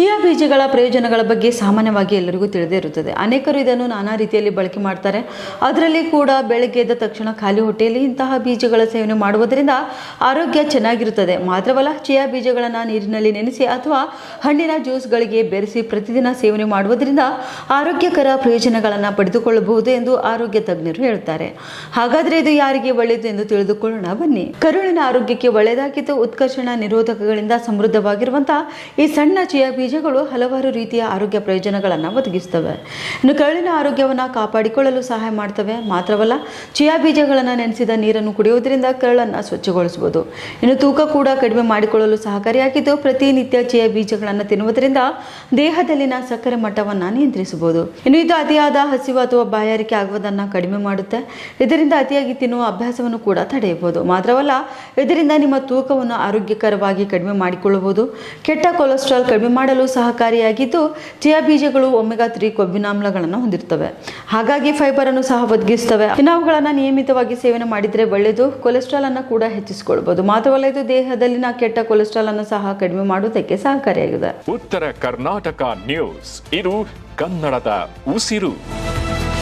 Chia ಬೀಜಗಳ ಪ್ರಯೋಜನಗಳ ಬಗ್ಗೆ ಸಾಮಾನ್ಯವಾಗಿ ಎಲ್ಲರಿಗೂ ತಿಳಿದೇ ಇರುತ್ತದೆ. ಅನೇಕರು ಇದನ್ನು ನಾನಾ ರೀತಿಯಲ್ಲಿ ಬಳಕೆ ಮಾಡ್ತಾರೆ. ಅದರಲ್ಲಿ ಕೂಡ ಬೆಳಗ್ಗೆ ಎದ್ದ ತಕ್ಷಣ ಖಾಲಿ ಹೊಟ್ಟೆಯಲ್ಲಿ ಇಂತಹ ಬೀಜಗಳ ಸೇವನೆ ಮಾಡುವುದರಿಂದ ಆರೋಗ್ಯ ಚೆನ್ನಾಗಿರುತ್ತದೆ. ಮಾತ್ರವಲ್ಲ, ಚಿಯಾ ಬೀಜಗಳನ್ನು ನೀರಿನಲ್ಲಿ ನೆನೆಸಿ ಅಥವಾ ಹಣ್ಣಿನ ಜ್ಯೂಸ್ಗಳಿಗೆ ಬೆರೆಸಿ ಪ್ರತಿದಿನ ಸೇವನೆ ಮಾಡುವುದರಿಂದ ಆರೋಗ್ಯಕರ ಪ್ರಯೋಜನಗಳನ್ನು ಪಡೆದುಕೊಳ್ಳಬಹುದು ಎಂದು ಆರೋಗ್ಯ ತಜ್ಞರು ಹೇಳ್ತಾರೆ. ಹಾಗಾದರೆ ಇದು ಯಾರಿಗೆ ಒಳ್ಳೆಯದು ಎಂದು ತಿಳಿದುಕೊಳ್ಳೋಣ. ಬನ್ನಿ. ಕರುಳಿನ ಆರೋಗ್ಯಕ್ಕೆ ಒಳ್ಳೆಯದಾಗಿದ್ದು, ಉತ್ಕರ್ಷಣ ನಿರೋಧಕಗಳಿಂದ ಸಮೃದ್ಧವಾಗಿರುವಂತಹ ಈ ಸಣ್ಣ ಚಿಯಾ ಬೀಜಗಳು ಹಲವಾರು ರೀತಿಯ ಆರೋಗ್ಯ ಪ್ರಯೋಜನಗಳನ್ನು ಒದಗಿಸ್ತವೆ. ಇನ್ನು ಕರುಳಿನ ಆರೋಗ್ಯವನ್ನು ಕಾಪಾಡಿಕೊಳ್ಳಲು ಸಹಾಯ ಮಾಡ್ತವೆ. ಮಾತ್ರವಲ್ಲ, ಚಿಯಾ ಬೀಜಗಳನ್ನು ನೆನೆಸಿದ ನೀರನ್ನು ಕುಡಿಯುವುದರಿಂದ ಕರುಳನ್ನು ಸ್ವಚ್ಛಗೊಳಿಸಬಹುದು ಇನ್ನು ತೂಕ ಕೂಡ ಕಡಿಮೆ ಮಾಡಿಕೊಳ್ಳಲು ಸಹಕಾರಿಯಾಗಿದ್ದು, ಪ್ರತಿನಿತ್ಯ ಚಿಯಾ ಬೀಜಗಳನ್ನು ತಿನ್ನುವುದರಿಂದ ದೇಹದಲ್ಲಿನ ಸಕ್ಕರೆ ಮಟ್ಟವನ್ನು ನಿಯಂತ್ರಿಸಬಹುದು. ಇನ್ನು ಇದು ಅತಿಯಾದ ಹಸಿವು ಅಥವಾ ಬಾಯಾರಿಕೆ ಆಗುವುದನ್ನು ಕಡಿಮೆ ಮಾಡುತ್ತೆ. ಇದರಿಂದ ಅತಿಯಾಗಿ ತಿನ್ನುವ ಅಭ್ಯಾಸವನ್ನು ಕೂಡ ತಡೆಯಬಹುದು. ಮಾತ್ರವಲ್ಲ, ಇದರಿಂದ ನಿಮ್ಮ ತೂಕವನ್ನು ಆರೋಗ್ಯಕರವಾಗಿ ಕಡಿಮೆ ಮಾಡಿಕೊಳ್ಳಬಹುದು. ಕೆಟ್ಟ ಕೊಲೆಸ್ಟ್ರಾಲ್ ಕಡಿಮೆ ಮಾಡಲು ಸಹಕಾರಿಯಾಗಿದ್ದು, ಚಿಯಾ ಬೀಜಗಳು ಒಮೆಗಾ ತ್ರೀ ಕೊಬ್ಬಿನಾಮ್ಲಗಳನ್ನು ಹೊಂದಿರ್ತವೆ ಹಾಗಾಗಿ ಫೈಬರ್ ಅನ್ನು ಸಹ ಒದಗಿಸ್ತವೆ ಇನ್ನಾವುಗಳನ್ನು ನಿಯಮಿತವಾಗಿ ಸೇವನೆ ಮಾಡಿದರೆ ಒಳ್ಳೆಯದು. ಕೊಲೆಸ್ಟ್ರಾಲ್ ಅನ್ನು ಕೂಡ ಹೆಚ್ಚಿಸಿಕೊಳ್ಬಹುದು ಮಾತ್ರವಲ್ಲ, ಇದು ದೇಹದಲ್ಲಿನ ಕೆಟ್ಟ ಕೊಲೆಸ್ಟ್ರಾಲ್ ಅನ್ನು ಸಹ ಕಡಿಮೆ ಮಾಡುವುದಕ್ಕೆ ಸಹಕಾರಿಯಾಗಿದೆ. ಉತ್ತರ ಕರ್ನಾಟಕ ನ್ಯೂಸ್. ಇದು ಕನ್ನಡದ ಉಸಿರು.